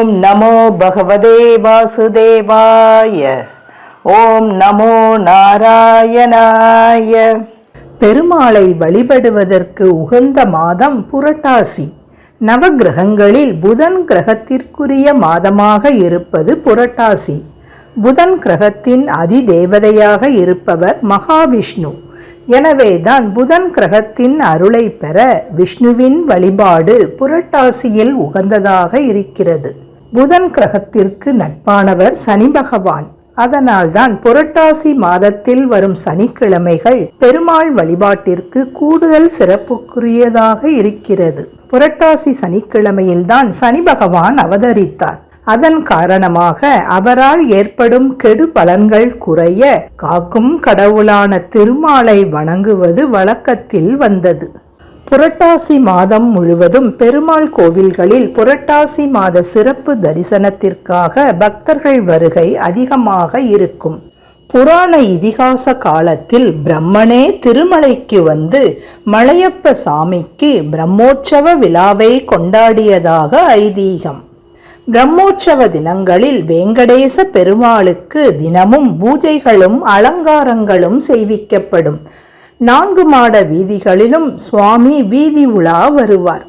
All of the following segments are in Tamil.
ஓம் நமோ பகவதே வாசுதேவாய. ஓம் நமோ நாராயணாய. பெருமாளை வழிபடுவதற்கு உகந்த மாதம் புரட்டாசி. நவகிரகங்களில் புதன் கிரகத்திற்குரிய மாதமாக இருப்பது புரட்டாசி. புதன் கிரகத்தின் அதிதேவதையாக இருப்பவர் மகாவிஷ்ணு. எனவேதான் புதன் கிரகத்தின் அருளை பெற விஷ்ணுவின் வழிபாடு புரட்டாசியில் உகந்ததாக இருக்கிறது. புதன் கிரகத்திற்கு நட்பானவர் சனி பகவான். அதனால்தான் புரட்டாசி மாதத்தில் வரும் சனிக்கிழமைகள் பெருமாள் வழிபாட்டிற்கு கூடுதல் சிறப்புக்குரியதாக இருக்கிறது. புரட்டாசி சனிக்கிழமையில்தான் சனி பகவான் அவதரித்தார். அதன் காரணமாக அவரால் ஏற்படும் கெடு பலன்கள் குறைய காக்கும் கடவுளான திருமாலை வணங்குவது வழக்கத்தில் வந்தது. புரட்டாசி மாதம் முழுவதும் பெருமாள் கோவில்களில் புரட்டாசி மாத சிறப்பு தரிசனத்திற்காக பக்தர்கள் வருகை அதிகமாக இருக்கும். புராண இதிகாச காலத்தில் பிரம்மனே திருமலைக்கு வந்து மலையப்ப சாமிக்கு பிரம்மோற்சவ விழாவை கொண்டாடியதாக ஐதீகம். பிரம்மோற்சவ தினங்களில் வேங்கடேச பெருமாளுக்கு தினமும் பூஜைகளும் அலங்காரங்களும் செய்விக்கப்படும். நான்கு மாட வீதிகளிலும் சுவாமி வீதி உலா வருவார்.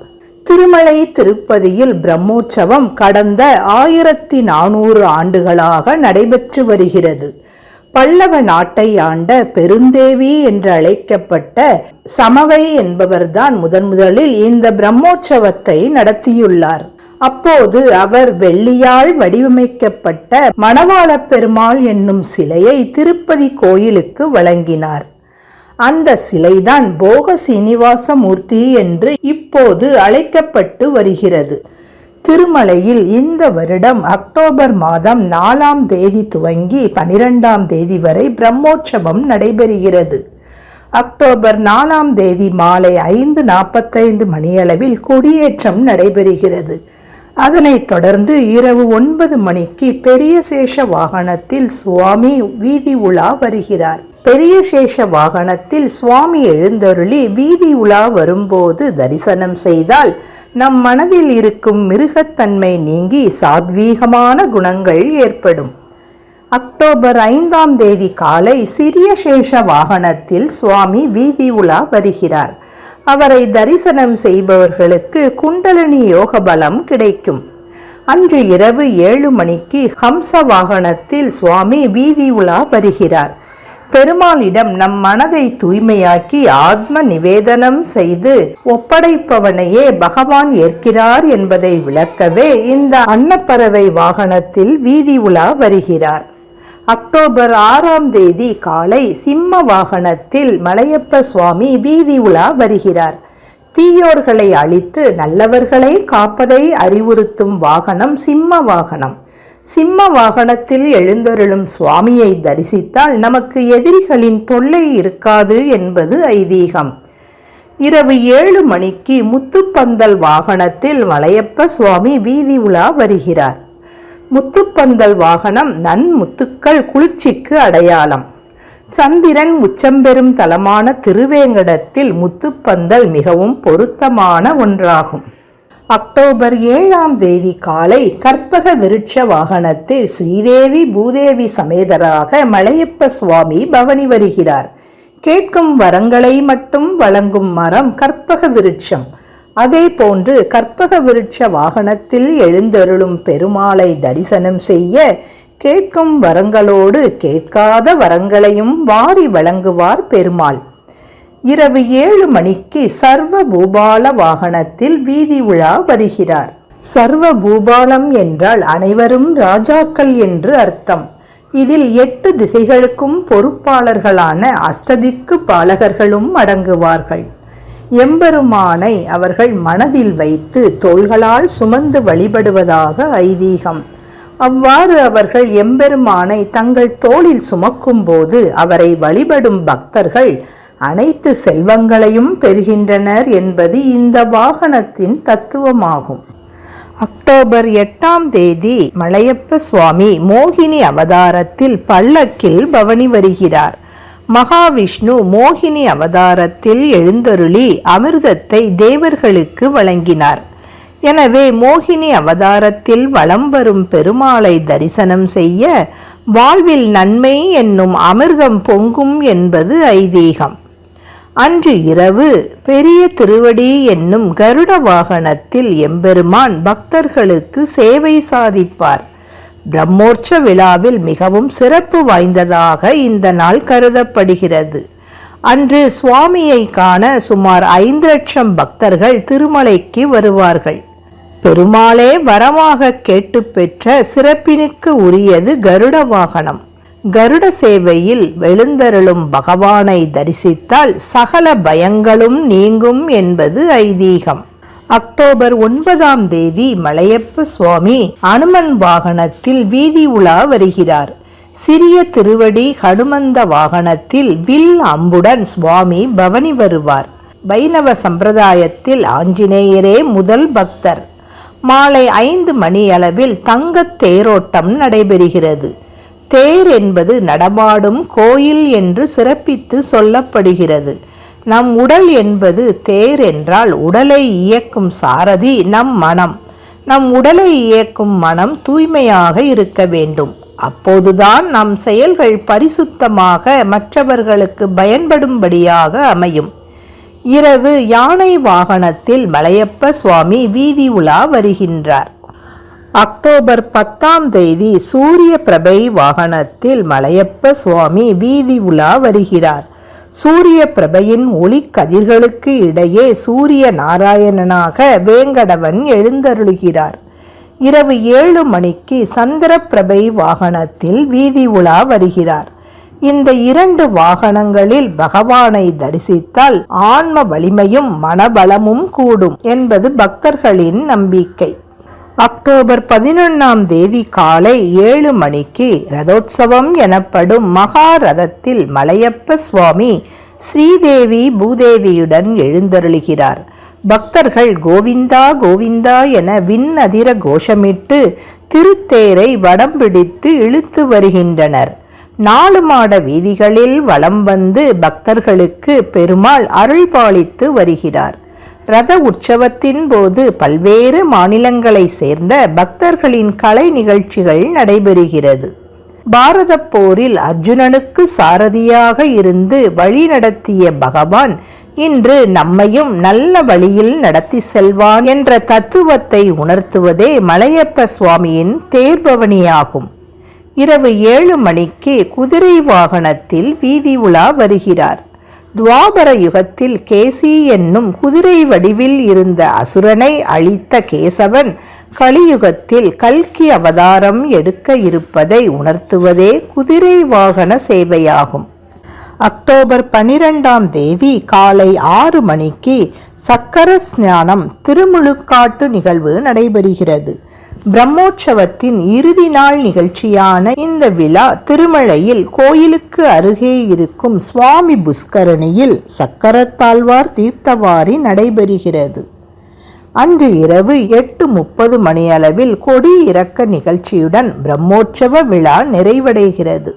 திருமலை திருப்பதியில் பிரம்மோற்சவம் கடந்த ஆயிரத்தி நானூறு ஆண்டுகளாக நடைபெற்று வருகிறது. பல்லவ நாட்டை ஆண்ட பெருந்தேவி என்று அழைக்கப்பட்ட சமவை என்பவர்தான் முதன் முதலில் இந்த பிரம்மோற்சவத்தை நடத்தியுள்ளார். அப்போது அவர் வெள்ளியால் வடிவமைக்கப்பட்ட மணவாள பெருமாள் என்னும் சிலையை திருப்பதி கோயிலுக்கு வழங்கினார். அந்த சிலைதான் போக சீனிவாச மூர்த்தி என்று இப்போது அழைக்கப்பட்டு வருகிறது. திருமலையில் இந்த வருடம் அக்டோபர் மாதம் நாலாம் தேதி துவங்கி பனிரெண்டாம் தேதி வரை பிரம்மோற்சவம் நடைபெறுகிறது. அக்டோபர் நாலாம் தேதி மாலை ஐந்து நாற்பத்தைந்து மணியளவில் கொடியேற்றம் நடைபெறுகிறது. அதனைத் தொடர்ந்து இரவு ஒன்பது மணிக்கு பெரிய சேஷ வாகனத்தில் சுவாமி வீதி உலா வருகிறார். பெரிய சேஷ வாகனத்தில் சுவாமி எழுந்தருளி வீதி உலா வரும்போது தரிசனம் செய்தால் நம் மனதில் இருக்கும் மிருகத்தன்மை நீங்கி சாத்வீகமான குணங்கள் ஏற்படும். அக்டோபர் ஐந்தாம் தேதி காலை சிறிய சேஷ வாகனத்தில் சுவாமி வீதி உலா வருகிறார். அவரை தரிசனம் செய்பவர்களுக்கு குண்டலினி யோக பலம் கிடைக்கும். அன்று இரவு ஏழு மணிக்கு ஹம்ச வாகனத்தில் சுவாமி வீதி உலா வருகிறார். பெருமாளிடம் நம் மனதை தூய்மையாக்கி ஆத்ம நிவேதனம் செய்து ஒப்படைப்பவனையே பகவான் ஏற்கிறார் என்பதை விளக்கவே இந்த அன்னப்பறவை வாகனத்தில் வீதி உலா வருகிறார். அக்டோபர் ஆறாம் தேதி காலை சிம்ம வாகனத்தில் மலையப்ப சுவாமி வீதி உலா வருகிறார். தீயோர்களை அழித்து நல்லவர்களை காப்பதை அறிவுறுத்தும் வாகனம் சிம்ம வாகனம். சிம்ம வாகனத்தில் எழுந்தருளும் சுவாமியை தரிசித்தால் நமக்கு எதிரிகளின் தொல்லை இருக்காது என்பது ஐதீகம். இரவு ஏழு மணிக்கு முத்துப்பந்தல் வாகனத்தில் மலையப்ப சுவாமி வீதி உலா வருகிறார். முத்துப்பந்தல் வாகனம் நன்முத்துக்கள் குளிர்ச்சிக்கு அடையாளம். சந்திரன் உச்சம்பெறும் தலமான திருவேங்கடத்தில் முத்துப்பந்தல் மிகவும் பொருத்தமான ஒன்றாகும். அக்டோபர் ஏழாம் தேதி காலை கற்பக விருட்ச வாகனத்தில் ஸ்ரீதேவி பூதேவி சமேதராக மலையப்ப சுவாமி பவனி வருகிறார். கேட்கும் வரங்களை மட்டும் வழங்கும் மரம் கற்பக விருட்சம். அதே போன்று கற்பக விருட்ச வாகனத்தில் எழுந்தருளும் பெருமாளை தரிசனம் செய்ய கேட்கும் வரங்களோடு கேட்காத வரங்களையும் வாரி வழங்குவார் பெருமாள். இரவு ஏழு மணிக்கு சர்வ பூபால வாகனத்தில் வீதி உலா வருகிறார். சர்வ பூபாலம் என்றால் அனைவரும் ராஜாக்கள் என்று அர்த்தம். இதில் எட்டு திசைகளுக்கும் பொறுப்பாளர்களான அஷ்டதிக்கு பாலகர்களும் அடங்குவார்கள். எம்பெருமானை அவர்கள் மனதில் வைத்து தோள்களால் சுமந்து வழிபடுவதாக ஐதீகம். அவ்வாறு அவர்கள் எம்பெருமானை தங்கள் தோளில் சுமக்கும்போது அவரை வழிபடும் பக்தர்கள் அனைத்து செல்வங்களையும் பெறுகின்றனர் என்பது இந்த வாகனத்தின் தத்துவமாகும். அக்டோபர் எட்டாம் தேதி மலையப்ப சுவாமி மோகினி அவதாரத்தில் பல்லக்கில் பவனி வருகிறார். மகாவிஷ்ணு மோகினி அவதாரத்தில் எழுந்தருளி அமிர்தத்தை தேவர்களுக்கு வழங்கினார். எனவே மோகினி அவதாரத்தில் வலம் வரும் பெருமாளை தரிசனம் செய்ய வாழ்வில் நன்மை என்னும் அமிர்தம் பொங்கும் என்பது ஐதீகம். அன்று இரவு பெரிய திருவடி என்னும் கருட வாகனத்தில் எம்பெருமான் பக்தர்களுக்கு சேவை சாதிப்பார். பிரம்மோற்ச விழாவில் மிகவும் சிறப்பு வாய்ந்ததாக இந்த நாள் கருதப்படுகிறது. அன்று சுவாமியை காண சுமார் ஐந்து லட்சம் பக்தர்கள் திருமலைக்கு வருவார்கள். பெருமாளே வரமாக கேட்டு பெற்ற சிறப்பினுக்கு உரியது கருட வாகனம். கருட சேவையில் எழுந்தருளும் பகவானை தரிசித்தால் சகல பயங்களும் நீங்கும் என்பது ஐதீகம். அக்டோபர் ஒன்பதாம் தேதி மலையப்ப சுவாமி அனுமன் வாகனத்தில் வீதி உலா வருகிறார். சிறிய திருவடி ஹனுமந்த வாகனத்தில் வில் அம்புடன் சுவாமி பவனி வருவார். வைணவ சம்பிரதாயத்தில் ஆஞ்சநேயரே முதல் பக்தர். மாலை ஐந்து மணி அளவில் தங்கத் தேரோட்டம் நடைபெறுகிறது. தேர் என்பது நடமாடும் கோயில் என்று சிறப்பித்து சொல்லப்படுகிறது. நம் உடல் என்பது தேர் என்றால் உடலை இயக்கும் சாரதி நம் மனம். நம் உடலை இயக்கும் மனம் தூய்மையாக இருக்க வேண்டும். அப்போதுதான் நம் செயல்கள் பரிசுத்தமாக மற்றவர்களுக்கு பயன்படும்படியாக அமையும். இரவு யானை வாகனத்தில் மலையப்ப சுவாமி வீதி உலா வருகின்றார். அக்டோபர் பத்தாம் தேதி சூரிய பிரபை வாகனத்தில் மலையப்ப சுவாமி வீதி உலா வருகிறார். சூரிய பிரபையின் ஒளிக்கதிர்களுக்கு இடையே சூரிய நாராயணனாக வேங்கடவன் எழுந்தருளுகிறார். இரவு ஏழு மணிக்கு சந்திரப்பிரபை வாகனத்தில் வீதி உலா வருகிறார். இந்த இரண்டு வாகனங்களில் பகவானை தரிசித்தால் ஆன்ம வலிமையும் மனபலமும் கூடும் என்பது பக்தர்களின் நம்பிக்கை. அக்டோபர் பதினொன்றாம் தேதி காலை ஏழு மணிக்கு ரதோத்சவம் எனப்படும் மகா ரதத்தில் மலையப்ப சுவாமி ஸ்ரீதேவி பூதேவியுடன் எழுந்தருளுகிறார். பக்தர்கள் கோவிந்தா கோவிந்தா என விண்ணதிர கோஷமிட்டு திருத்தேரை வடம் பிடித்து இழுத்து வருகின்றனர். நாலு மாட வீதிகளில் வலம் வந்து பக்தர்களுக்கு பெருமாள் அருள்பாலித்து வருகிறார். ரத உற்சவத்தின் போது பல்வேறு மாநிலங்களை சேர்ந்த பக்தர்களின் கலை நிகழ்ச்சிகள் நடைபெறுகிறது. பாரத போரில் அர்ஜுனனுக்கு சாரதியாக இருந்து வழி நடத்திய பகவான் இன்று நம்மையும் நல்ல வழியில் நடத்தி செல்வான் என்ற தத்துவத்தை உணர்த்துவதே மலையப்ப சுவாமியின் தேர்பவனியாகும். இரவு ஏழு மணிக்கு குதிரை வாகனத்தில் வீதி உலா வருகிறார். துவாபர யுகத்தில் கேசி என்னும் குதிரை வடிவில் இருந்த அசுரனை அழித்த கேசவன் கலியுகத்தில் கல்கி அவதாரம் எடுக்க இருப்பதை உணர்த்துவதே குதிரை வாகன சேவையாகும். அக்டோபர் பனிரெண்டாம் தேதி காலை ஆறு மணிக்கு சக்கர ஸ்நானம் திருமுழுக்காட்டு நிகழ்வு நடைபெறுகிறது. பிரம்மோற்சவத்தின் இறுதி நாள் நிகழ்ச்சியான இந்த விழா திருமலையில் கோயிலுக்கு அருகே இருக்கும் சுவாமி புஷ்கரணியில் சக்கரத்தாழ்வார் தீர்த்தவாரி நடைபெறுகிறது. அன்று இரவு எட்டு முப்பது மணியளவில் கொடி இறக்க நிகழ்ச்சியுடன் பிரம்மோற்சவ விழா நிறைவடைகிறது.